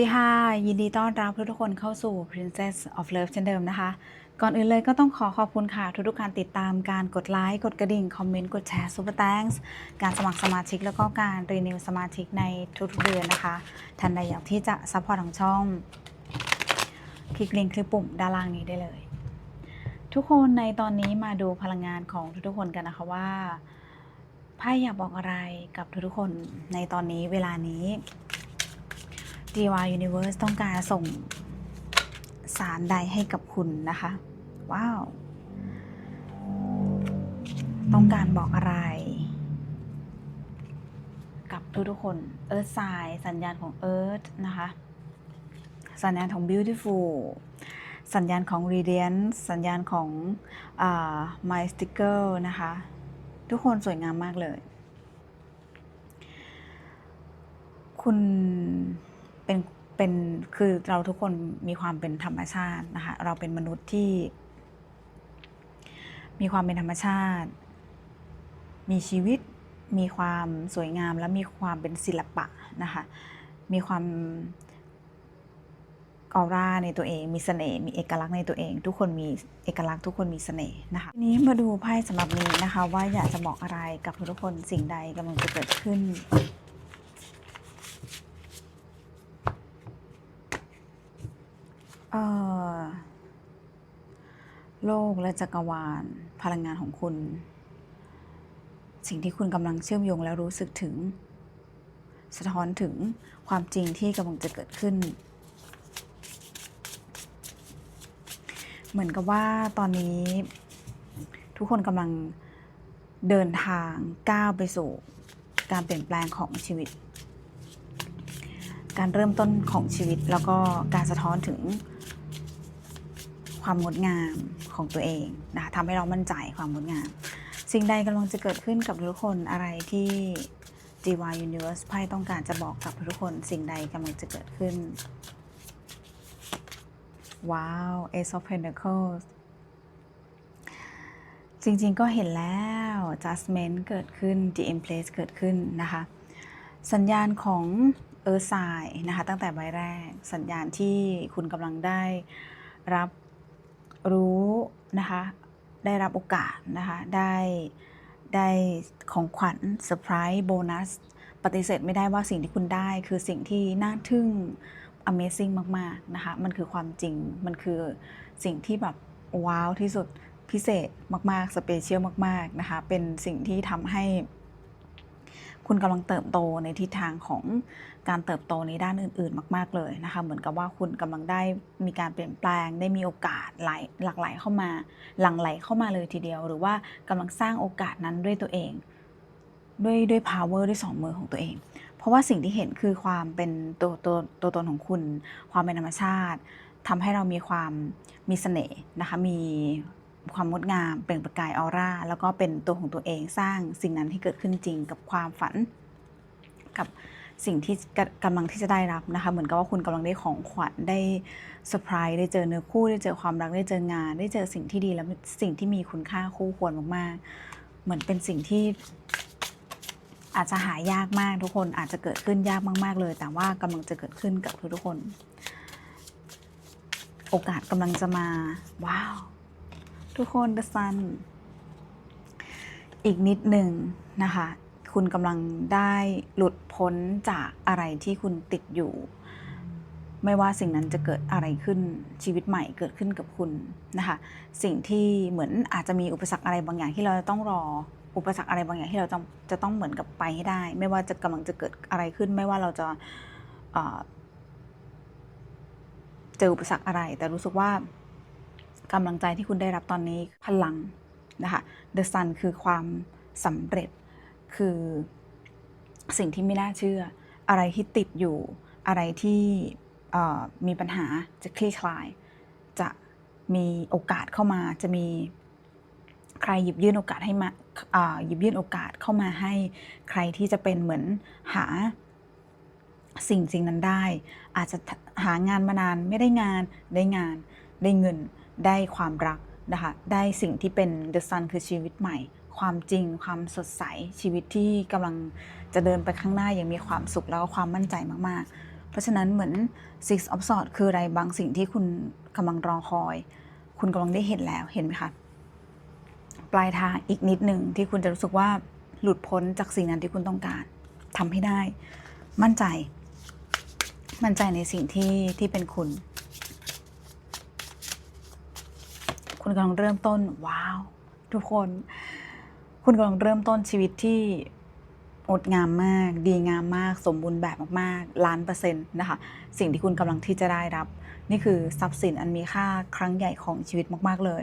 ดีค่ะ ยินดีต้อนรับทุกคนเข้าสู่ Princess of Love เช่นเดิมนะคะ ก่อนอื่นเลยก็ต้องขอขอบคุณค่ะ ทุกๆการติดตามการกดไลค์ กดกระดิ่ง คอมเมนต์ กดแชร์ Super Thanks การสมัครสมาชิกแล้วก็การรีนิวสมาชิกในทุกๆเดือนนะคะท่านใดอยากที่จะซัพพอร์ตของช่อง คลิกลิงก์คลิปปุ่มด้านล่างนี้ได้เลย ทุกคนในตอนนี้มาดูพลังงานของทุกๆคนกันนะคะว่าไพ่อยากบอกอะไรกับทุกๆคนในตอนนี้เวลานี้ DY Universe ต้องการส่งสารใดให้กับคุณนะคะ ว้าว ต้องการบอกอะไร กับทุกๆคน Earth Sign สัญญาณของ Earth นะคะ สัญญาณของ Beautiful สัญญาณของ Radiance สัญญาณของอา My Sticker นะคะ ทุกคนสวยงามมากเลย คุณ เป็นเป็นคือเราทุกคนมีความเป็นธรรมชาตินะคะเราเป็นมนุษย์ที่ มีความเป็นธรรมชาติ มีชีวิต มีความสวยงามและมีความเป็นศิลปะนะคะมีความออร่าในตัวเอง มีเสน่ห์ มีเอกลักษณ์ในตัวเอง ทุกคนมีเอกลักษณ์ ทุกคนมีเสน่ห์นะคะทีนี้มาดูไพ่สำหรับนี้นะคะ ว่าอยากจะบอกอะไรกับทุกคนสิ่งใดกำลังจะเกิดขึ้น เอ่อ โลกและจักรวาล พลังงานของคุณ สิ่งที่คุณกำลังเชื่อมโยงแล้วรู้สึกถึง สะท้อนถึงความจริงที่กำลังจะเกิดขึ้น เหมือนกับว่าตอนนี้ ทุกคนกำลังเดินทางก้าวไปสู่การเปลี่ยนแปลงของชีวิต การเริ่มต้นของชีวิตแล้วก็การสะท้อนถึง ความงดงามของตัวเองนะคะทำให้เรามั่นใจความงดงาม สิ่งใดกำลังจะเกิดขึ้นกับทุกคนอะไรที่ DY Universe ไพ่ต้องการจะบอกกับทุกคนสิ่งใดกำลังจะเกิดขึ้น ว้าว Ace of Pentacles จริงๆก็เห็นแล้ว Judgment เกิดขึ้น The Empress เกิดขึ้นนะคะ สัญญาณของเออร์ไซนะคะตั้งแต่ใบแรก สัญญาณที่คุณกำลังได้รับ รู้นะคะได้รับโอกาสนะคะได้ได้ของขวัญเซอร์ไพรส์โบนัสปฏิเสธไม่ได้ว่าสิ่งที่คุณได้คือสิ่งที่น่าทึ่ง Amazing มาก ๆ นะคะ มันคือความจริง มันคือสิ่งที่แบบ ว้าวที่สุดพิเศษมาก ๆ สเปเชียลมาก ๆ นะคะ เป็นสิ่งที่ทำให้ คุณกำลังเติบโตในทิศทางของการเติบโตในด้านอื่น ๆ มาก ๆ เลยนะคะ เหมือนกับว่าคุณกำลังได้มีการเปลี่ยนแปลง ได้มีโอกาสไหลหลั่งไหลเข้ามาหลั่งไหลเข้ามาเลยทีเดียว หรือว่ากำลังสร้างโอกาสนั้นด้วยตัวเอง ด้วยด้วย power ด้วยสองมือของตัวเอง เพราะว่าสิ่งที่เห็นคือความเป็นตัวตัวตัวตนของคุณ ความเป็นธรรมชาติทำให้เรามีความมีเสน่ห์นะคะมี ความงดงาม เปล่งประกายออร่า แล้วก็เป็นตัวของตัวเองสร้างสิ่งนั้นให้เกิดขึ้นจริงกับความฝัน กับสิ่งที่กำลังที่จะได้รับนะคะ เหมือนกับว่าคุณกำลังได้ของขวัญได้เซอร์ไพรส์ได้เจอเนื้อคู่ได้เจอความรักได้เจองาน ได้เจอสิ่งที่ดีและสิ่งที่มีคุณค่าคู่ควรมากๆ เหมือนเป็นสิ่งที่อาจจะหายากมากทุกคนอาจจะเกิดขึ้นยากมาก ๆ เลย แต่ว่ากำลังจะเกิดขึ้นกับทุกๆคน โอกาสกำลังจะมา ว้าว ทุกคน The Sun อีกนิดหนึ่งนะคะ คุณกำลังได้หลุดพ้นจากอะไรที่คุณติดอยู่ ไม่ว่าสิ่งนั้นจะเกิดอะไรขึ้นชีวิตใหม่เกิดขึ้นกับคุณนะคะ สิ่งที่เหมือนอาจจะมีอุปสรรคอะไรบางอย่างที่เราจะต้องรออุปสรรคอะไรบางอย่างที่เราจะจะต้องเหมือนกับไปให้ได้ ไม่ว่าจะกำลังจะเกิดอะไรขึ้น ไม่ว่าเราจะเจออุปสรรคอะไร แต่รู้สึกว่า กำลังใจที่คุณได้รับตอนนี้พลังนะคะ The Sun คือความสำเร็จคือสิ่งที่ไม่น่าเชื่อ อะไรที่ติดอยู่อะไรที่มีปัญหาจะคลี่คลาย จะมีโอกาสเข้ามาจะมีใครหยิบยื่นโอกาสให้มาหยิบยื่นโอกาสเข้ามาให้ใครที่จะเป็นเหมือนหาสิ่งสิ่งนั้นได้ อาจจะหางานมานานไม่ได้งานได้งานได้เงิน ได้ความรักนะคะได้สิ่งที่เป็น The Sun คือชีวิตใหม่ ความจริงความสดใสชีวิตที่กำลังจะเดินไปข้างหน้าอย่างมีความสุขแล้วก็ความมั่นใจมากๆ เพราะฉะนั้นเหมือน six of swords คืออะไรบางสิ่งที่คุณกำลังรอคอย คุณกำลังได้เห็นแล้วเห็นไหมคะปลายทางอีกนิดหนึ่งที่คุณจะรู้สึกว่าหลุดพ้นจากสิ่งนั้นที่คุณต้องการทำให้ได้ มั่นใจ มั่นใจในสิ่งที่ที่เป็นคุณ คุณกำลังเริ่มต้น ว้าว ทุกคน คุณกำลังเริ่มต้นชีวิตที่งดงามมาก ดีงามมาก สมบูรณ์แบบมากๆ ล้านเปอร์เซ็นต์นะคะ สิ่งที่คุณกำลังที่จะได้รับ นี่คือทรัพย์สินอันมีค่าครั้งใหญ่ของชีวิตมาก ๆ เลย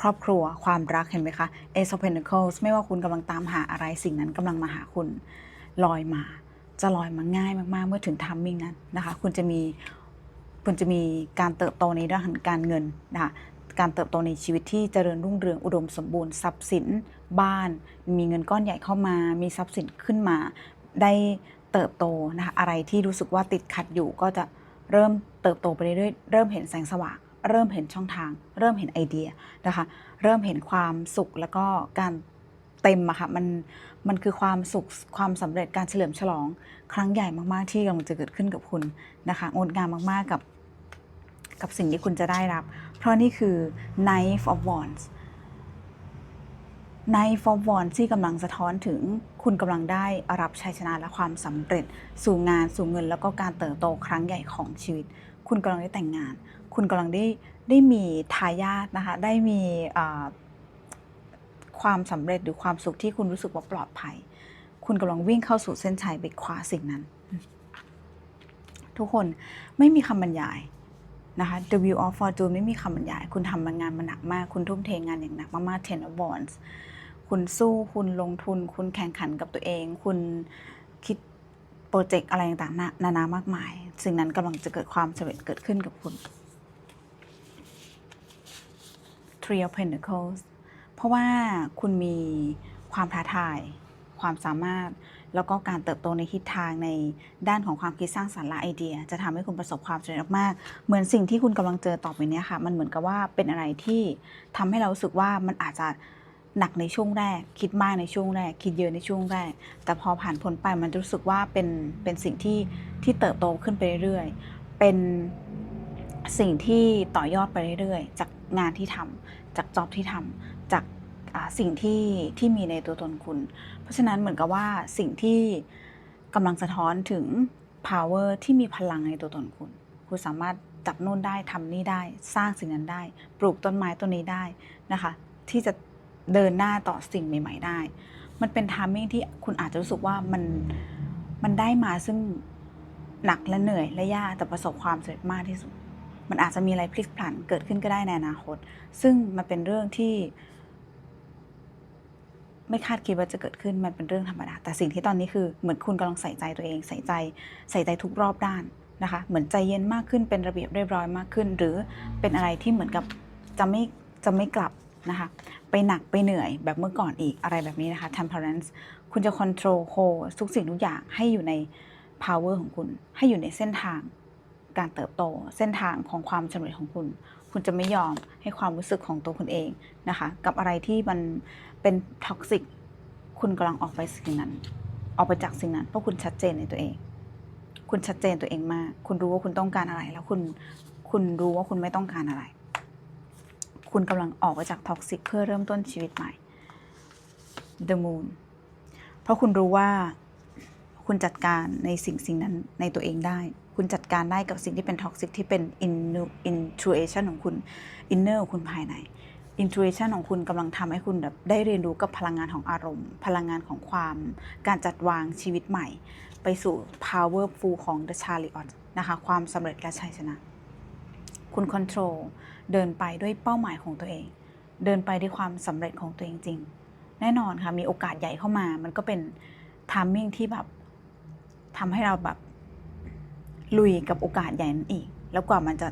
ครอบครัวความรักเห็นไหมคะ Ace of Pentacles ไม่ว่าคุณกำลังตามหาอะไรสิ่งนั้นกำลังมาหาคุณลอยมา จะลอยมาง่ายมากๆ เมื่อถึงทัมมิ่งนั้นนะคะ คุณจะมีคุณจะมีการเติบโตในด้านการเงินนะคะ การเติบโตในชีวิตที่เจริญรุ่งเรืองอุดมสมบูรณ์ทรัพย์สินบ้าน มีเงินก้อนใหญ่เข้ามา มีทรัพย์สินขึ้นมา ได้เติบโตนะคะอะไรที่รู้สึกว่าติดขัดอยู่ก็จะเริ่มเติบโตไปเรื่อยๆเริ่มเห็นแสงสว่างเริ่มเห็นช่องทาง เริ่มเห็นไอเดียนะคะ เริ่มเห็นความสุขแล้วก็การเต็มอะค่ะมันมันคือความสุขความสำเร็จการเฉลิมฉลอง ครั้งใหญ่มากๆที่กำลังจะเกิดขึ้นกับคุณนะคะงดงามมากๆกับ กับสิ่งที่คุณจะได้รับ เพราะนี่คือ Knife of Wands Knife of Wands ที่กำลังสะท้อนถึงคุณกำลังได้รับชัยชนะและความสำเร็จ สู่งานสู่เงิน แล้วก็การเติบโตครั้งใหญ่ของชีวิต คุณกำลังได้แต่งงาน คุณกำลังได้ได้มีทายาทนะคะ ได้มีความสำเร็จหรือความสุขที่คุณรู้สึกว่าปลอดภัย คุณกำลังวิ่งเข้าสู่เส้นชัยไปคว้าสิ่งนั้น ทุกคนไม่มีคำบรรยาย นะคะ The Wheel of Fortune ไม่มีคำบรรยาย คุณทำงานมาหนักมาก คุณทุ่มเทงานอย่างหนักมากๆ Ten of Wands คุณสู้ คุณลงทุน คุณแข่งขันกับตัวเอง คุณคิดโปรเจกต์อะไรต่างๆ นานามากมาย สิ่งนั้นกำลังจะเกิดความสำเร็จเกิดขึ้นกับคุณ Three of Pentacles เพราะว่าคุณมีความท้าทาย ความสามารถ แล้วก็การเติบโตในทิศทางในด้านของความคิดสร้างสรรค์และไอเดีย จะทำให้คุณประสบความสำเร็จมากๆเหมือนสิ่งที่คุณกำลังเจอต่อไปเนี้ยค่ะ มันเหมือนกับว่าเป็นอะไรที่ทำให้เราสึกว่ามันอาจจะหนักในช่วงแรก คิดมากในช่วงแรก คิดเยอะในช่วงแรก แต่พอผ่านพ้นไปมันรู้สึกว่าเป็นเป็นสิ่งที่ที่เติบโตขึ้นไปเรื่อยๆเป็นสิ่งที่ต่อยอดไปเรื่อยๆ จากงานที่ทำจากจ็อบที่ทำจากอ่า สิ่งที่ที่มีในตัวตนคุณ เพราะฉะนั้นเหมือนกับว่าสิ่งที่กำลังสะท้อนถึง power ที่มีพลังในตัวตนคุณ คุณสามารถจับนู่นได้ทำนี่ได้ สร้างสิ่งนั้นได้ ปลูกต้นไม้ต้นนี้ได้นะคะ ที่จะเดินหน้าต่อสิ่งใหม่ ๆ ได้ มันเป็นทามมิ่งที่คุณอาจจะรู้สึกว่ามันมันได้มาซึ่งหนักและเหนื่อยและยากแต่ประสบความสำเร็จมากที่สุด มันอาจจะมีอะไรพลิกผันเกิดขึ้นก็ได้ในอนาคต ซึ่งมันเป็นเรื่องที่ ไม่คาดคิดว่าจะเกิดขึ้นมันเป็นเรื่องธรรมดา แต่สิ่งที่ตอนนี้คือเหมือนคุณกำลังใส่ใจตัวเอง ใส่ใจ ใส่ใจทุกรอบด้านนะคะ เหมือนใจเย็นมากขึ้นเป็นระเบียบเรียบร้อยมากขึ้น หรือเป็นอะไรที่เหมือนกับจะไม่จะไม่กลับนะคะไปหนักไปเหนื่อยแบบเมื่อก่อนอีกอะไรแบบนี้นะคะ temperance คุณจะ control hold ทุกสิ่งทุกอย่างให้อยู่ใน power ของคุณ ให้อยู่ในเส้นทาง การเติบโต เส้นทางของความสำเร็จของคุณ คุณจะไม่ยอมให้ความรู้สึกของตัวคุณเองนะคะ กับอะไรที่มันเป็นท็อกซิกคุณกำลังออกไปสิ่งนั้น ออกไปจากสิ่งนั้นเพราะคุณชัดเจนในตัวเอง คุณชัดเจนตัวเองมาก คุณรู้ว่าคุณต้องการอะไร แล้วคุณคุณรู้ว่าคุณไม่ต้องการอะไร คุณกำลังออกไปจากท็อกซิกเพื่อเริ่มต้นชีวิตใหม่ The Moon เพราะคุณรู้ว่า คุณจัดการในสิ่งสิ่งนั้นในตัวเองได้ คุณจัดการได้กับสิ่งที่เป็นท็อกซิกที่เป็น intuition ของคุณ inner ของคุณภายใน intuition ของคุณกำลังทำให้คุณแบบได้เรียนรู้กับพลังงานของอารมณ์ พลังงานของความการจัดวางชีวิตใหม่ ไปสู่ powerful ของ the chariot นะคะความสำเร็จและชัยชนะ คุณ control เดินไปด้วยเป้าหมายของตัวเอง เดินไปด้วยความสำเร็จของตัวเองจริงแน่นอนค่ะมีโอกาสใหญ่เข้ามา มันก็เป็น timing ที่แบบ ทำให้เราแบบลุยกับโอกาสใหญ่นั้นอีก แล้วกว่ามันจะ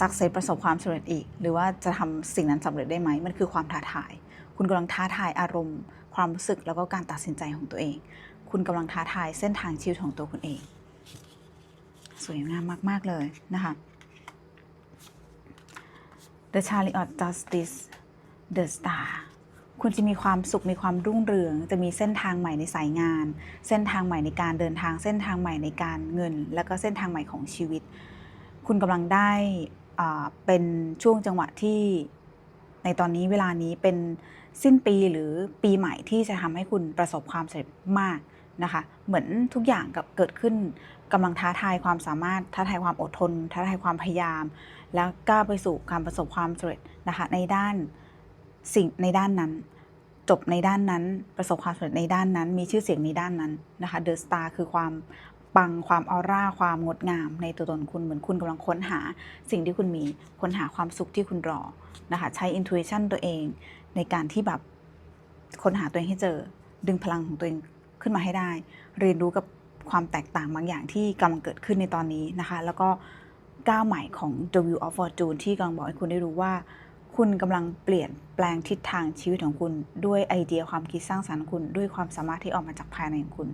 สักเซสประสบความสำเร็จอีก หรือว่าจะทำสิ่งนั้นสำเร็จได้ไหมมันคือความท้าทาย คุณกำลังท้าทายอารมณ์ ความรู้สึกแล้วก็การตัดสินใจของตัวเอง คุณกำลังท้าทายเส้นทางชีวิตของตัวคุณเอง สวยงามมาก ๆ เลยนะคะ The Chariot Justice The Star คุณจะมีความสุขมีความรุ่งเรือง จะมีเส้นทางใหม่ในสายงาน เส้นทางใหม่ในการเดินทางเส้นทางใหม่ในการเงิน แล้วก็เส้นทางใหม่ของชีวิต คุณกำลังได้เป็นช่วงจังหวะที่ในตอนนี้เวลานี้เป็นสิ้นปีหรือปีใหม่ที่จะทำให้คุณประสบความสำเร็จมากนะคะเหมือนทุกอย่างกับเกิดขึ้นกำลังท้าทายความสามารถท้าทายความอดทน ท้าทายความพยายาม แล้วก้าวไปสู่การประสบความสำเร็จนะคะในด้าน สิ่งในด้านนั้น จบในด้านนั้น ประสบความสำเร็จในด้านนั้น มีชื่อเสียงในด้านนั้นนะคะเดอะสตาร์คือความปังความออร่าความงดงาม ในตัวตนคุณเหมือนคุณกำลังค้นหา สิ่งที่คุณมีค้นหาความสุขที่คุณรอนะคะใช้ intuition ตัวเองในการที่แบบค้นหาตัวเองให้เจอ ดึงพลังของตัวเองขึ้นมาให้ได้ เรียนรู้กับความแตกต่างบางอย่างที่กำลังเกิดขึ้นในตอนนี้นะคะ แล้วก็ก้าวใหม่ของ The Wheel of Fortune ที่กำลังบอกให้คุณได้รู้ว่า คุณกำลังเปลี่ยนแปลงทิศทางชีวิตของคุณ ด้วยไอเดียความคิดสร้างสรรค์คุณ ด้วยความสามารถที่ออกมาจากภายในของคุณ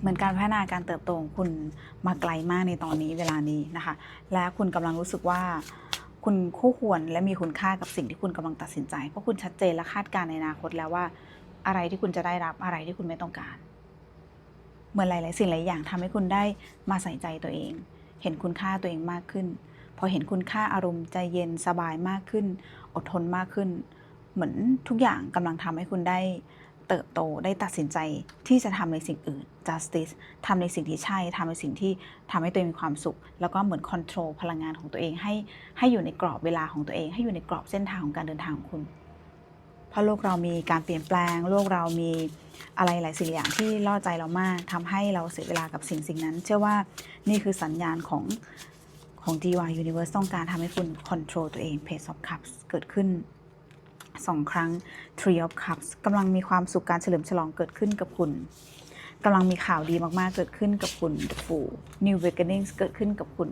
เหมือนการพัฒนาการเติบโตของคุณมาไกลมากในตอนนี้เวลานี้นะคะ และคุณกำลังรู้สึกว่าคุณคู่ควรและมีคุณค่ากับสิ่งที่คุณกำลังตัดสินใจ เพราะคุณชัดเจนและคาดการณ์ในอนาคตแล้วว่า อะไรที่คุณจะได้รับอะไรที่คุณไม่ต้องการ เหมือนหลาย ๆ สิ่งหลายอย่างทำให้คุณได้มาใส่ใจตัวเอง เห็นคุณค่าตัวเองมากขึ้น อเห็นคุณค่าอารมณ์ใจเย็นสบายมากขึ้น อดทนมากขึ้น เหมือนทุกอย่างกำลังทำให้คุณได้เติบโตได้ตัดสินใจที่จะทำในสิ่งอื่น justice ทำในสิ่งที่ใช่ทำในสิ่งที่ทำให้ตัวเองมีความสุข แล้วก็เหมือน control พลังงานของตัวเองให้ให้อยู่ในกรอบเวลาของตัวเอง ให้อยู่ในกรอบเส้นทางของการเดินทางของคุณ เพราะโลกเรามีการเปลี่ยนแปลง โลกเรามีอะไรหลายสิ่งอย่างที่ล่อใจเรามากทำให้เราเสียเวลากับสิ่งสิ่งนั้น เชื่อว่านี่คือสัญญาณของ ของ DY Universe ต้องการทำให้คุณ control ตัวเอง Page of Cups เกิดขึ้นสองครั้ง Three of Cups กำลังมีความสุขการเฉลิมฉลองเกิดขึ้นกับคุณกำลังมีข่าวดีมากๆ เกิดขึ้นกับคุณ The Fool New Beginnings เกิดขึ้นกับคุณ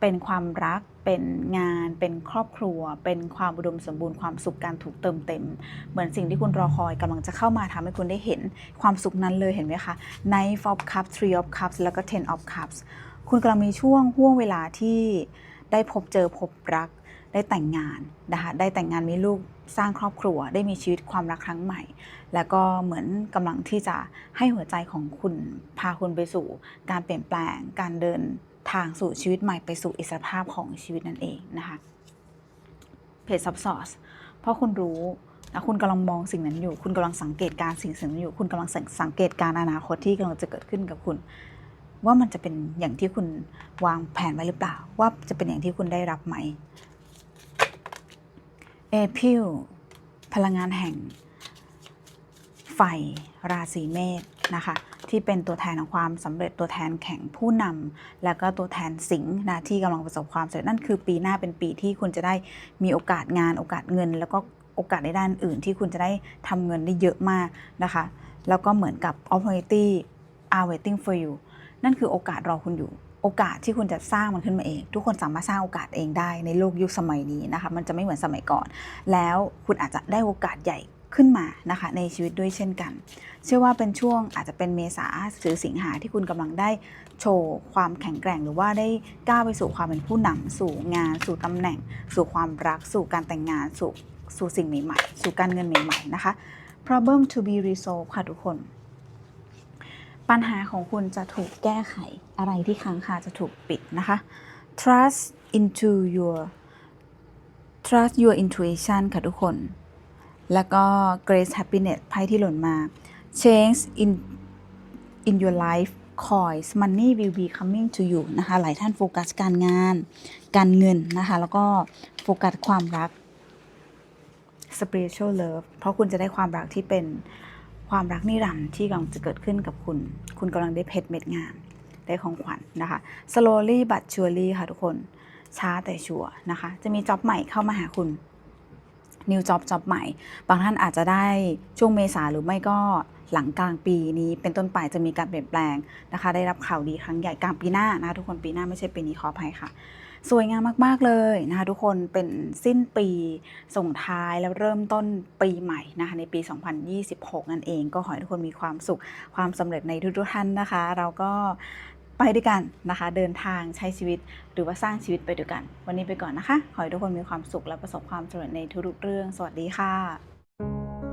เป็นความรัก เป็นงาน เป็นครอบครัว เป็นความอุดมสมบูรณ์ ความสุขการถูกเติมเต็ม เหมือนสิ่งที่คุณรอคอยกำลังจะเข้ามาทำให้คุณได้เห็นความสุขนั้นเลยเห็นไหมคะ Knight of Cups Three of Cups แล้วก็ Ten of Cups คุณกำลังมีช่วงห่วงเวลาที่ได้พบเจอพบรัก ได้แต่งงานนะคะได้แต่งงานมีลูกสร้างครอบครัว ได้มีชีวิตความรักครั้งใหม่ แล้วก็เหมือนกำลังที่จะให้หัวใจของคุณพาคุณไปสู่ การเปลี่ยนแปลงการเดินทางสู่ชีวิตใหม่ไปสู่อิสรภาพของชีวิตนั่นเองนะคะเพจซับซอสเพราะคุณรู้นะคุณกำลังมองสิ่งนั้นอยู่ คุณกำลังสังเกตการสิ่งสิ่งนั้นอยู่ คุณกำลังสังเกตการอนาคตที่กำลังจะเกิดขึ้นกับคุณ ว่ามันจะเป็นอย่างที่คุณวางแผนไว้หรือเปล่า ว่าจะเป็นอย่างที่คุณได้รับไหมเอพิลพลังงานแห่ง ไฟ ราศีเมษนะคะ ที่เป็นตัวแทนของความสำเร็จตัวแทนแข่งผู้นำแล้วก็ตัวแทนสิงห์นะที่กำลังประสบความสำเร็จนั่นคือปีหน้าเป็นปีที่คุณจะได้มีโอกาสงานโอกาสเงิน แล้วก็โอกาสในด้านอื่นที่คุณจะได้ทำเงินได้เยอะมากนะคะ แล้วก็เหมือนกับ opportunity are waiting for you นั่นคือโอกาสรอคุณอยู่ โอกาสที่คุณจะสร้างมันขึ้นมาเอง ทุกคนสามารถสร้างโอกาสเองได้ในโลกยุคสมัยนี้นะคะ มันจะไม่เหมือนสมัยก่อน แล้วคุณอาจจะได้โอกาสใหญ่ขึ้นมานะคะในชีวิตด้วยเช่นกัน เชื่อว่าเป็นช่วงอาจจะเป็นเมษาหรือสิงหาที่คุณกำลังได้โชว์ความแข็งแกร่ง หรือว่าได้ก้าวไปสู่ความเป็นผู้นำสู่งาน สู่ตำแหน่ง สู่ความรัก สู่การแต่งงานสู่สู่สิ่งใหม่ๆ สู่การเงินใหม่ๆนะคะ problem to be resolved ค่ะทุกคน ปัญหาของคุณจะถูกแก้ไขอะไรที่ค้างคาจะถูกปิดนะคะ trust into your trust your intuition ค่ะทุกคน แล้วก็ grace happiness ไพ่ที่หล่นมา change in in your life coins money will be coming to you นะคะ หลายท่านโฟกัสการงาน การเงินนะคะ แล้วก็โฟกัสความรัก spiritual love เพราะคุณจะได้ความรักที่เป็น ความรักนิรันดร์ที่กำลังจะเกิดขึ้นกับคุณ คุณกำลังได้เพชรเม็ดงามได้ของขวัญนะคะ slowly but surely ค่ะทุกคน ช้าแต่ชัวร์นะคะ จะมีจ็อบใหม่เข้ามาหาคุณ new job จ็อบใหม่ บางท่านอาจจะได้ช่วงเมษาหรือไม่ก็หลังกลางปีนี้เป็นต้นไปจะมีการเปลี่ยนแปลงนะคะ ได้รับข่าวดีครั้งใหญ่กลางปีหน้านะะทุกคนปีหน้าไม่ใช่ปีนี้ขออภัยค่ะ สวยงามมาก ๆ เลยนะคะทุกคนเป็นสิ้นปีส่งท้ายแล้วเริ่มต้นปีใหม่นะคะในปี 2026 นั่นเองก็ขอให้ทุกคนมีความสุขความสำเร็จในทุกๆท่านนะคะ เราก็ไปด้วยกันนะคะ เดินทางใช้ชีวิตหรือว่าสร้างชีวิตไปด้วยกัน วันนี้ไปก่อนนะคะ ขอให้ทุกคนมีความสุขและประสบความสำเร็จในทุกๆเรื่อง สวัสดีค่ะ